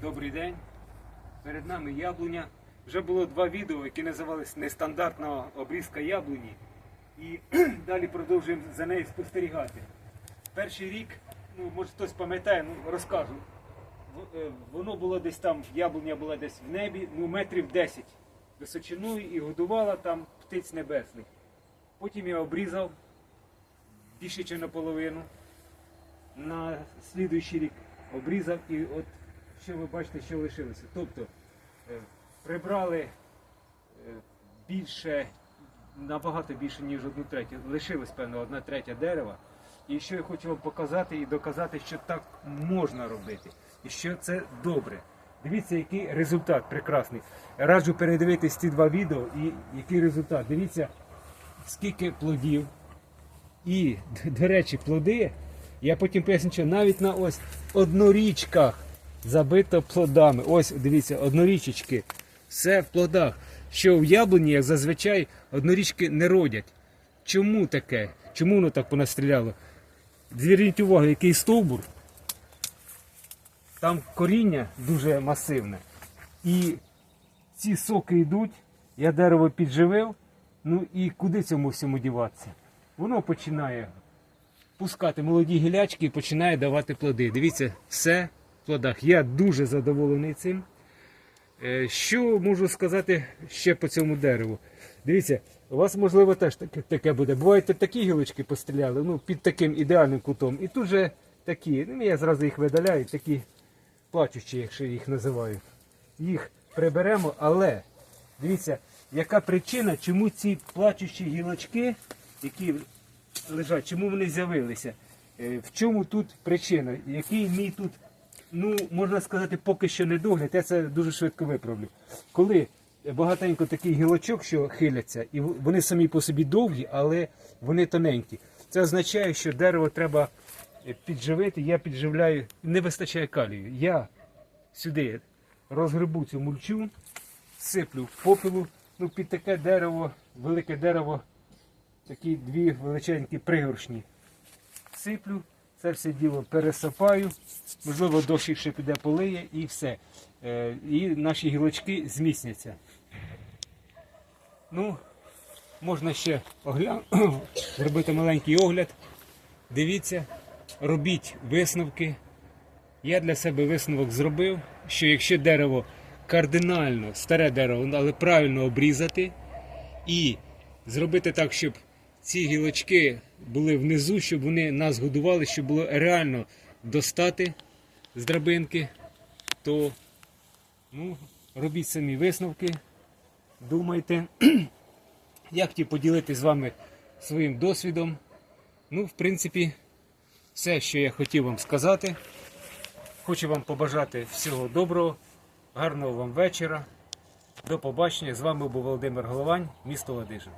Добрий день. Перед нами яблуня. Вже було два відео, які називались Нестандартна обрізка яблуні. І далі продовжуємо за нею спостерігати. Перший рік, ну може хтось пам'ятає, ну розкажу. Е, Воно було десь там, яблуня була десь в небі, ну метрів 10 височиною і годувала там птиць небесних. Потім я обрізав більше, ніж наполовину на слідуючий рік обрізав і от що ви бачите, що лишилося. Тобто е, прибрали е, більше, набагато більше, ніж одну третю. Лишилось, певно, одна третя дерева. І що я хочу вам показати і доказати, що так можна робити. І що це добре. Дивіться, який результат прекрасний. Раджу передивитись ці два відео і який результат. Дивіться, скільки плодів, і, до речі, плоди, я потім поясню, що навіть на ось однорічках забито плодами. Ось, дивіться, однорічечки. Все в плодах. Що в яблуні, як зазвичай, однорічки не родять. Чому таке? Чому воно так понастріляло? Зверніть увагу, який стовбур. Там коріння дуже масивне. І ці соки йдуть, я дерево підживив. Ну і куди цьому всьому діватися? Воно починає пускати молоді гілячки і починає давати плоди. Дивіться, все плодах. Я дуже задоволений цим. Е, Що можу сказати ще по цьому дереву? Дивіться, у вас можливо теж таке, буде. Бувають такі гілочки постріляли, ну під таким ідеальним кутом. І тут же такі, ну я зразу їх видаляю, такі плачучі, якщо їх називаю. Їх приберемо, але дивіться, яка причина, чому ці плачучі гілочки, які лежать, чому вони з'явилися? Е, В чому тут причина? Який мій тут, ну можна сказати, поки що не догляд, я це дуже швидко виправлю. Коли багатенько таких гілочок, що хиляться, і вони самі по собі довгі, але вони тоненькі. Це означає, що дерево треба е, підживити. Я підживляю, не вистачає калію. Я сюди розгребу цю мульчу, сиплю попелу. Ну, під таке дерево, велике дерево, такі дві величенькі пригоршні. Сиплю, це все діло пересипаю, можливо, дощик ще піде полиє і все. Е, І наші гілочки зміцняться. Ну, можна ще огля... зробити маленький огляд. Дивіться, робіть висновки. Я для себе висновок зробив, що якщо дерево кардинально, старе дерево, але правильно обрізати і зробити так, щоб ці гілочки були внизу, щоб вони нас годували, щоб було реально достати з драбинки, то ну, робіть самі висновки, думайте. Я хотів поділитися з вами своїм досвідом. Ну, в принципі, все, що я хотів вам сказати. Хочу вам побажати всього доброго, гарного вам вечора. До побачення. З вами був Володимир Головань, місто Ладижин.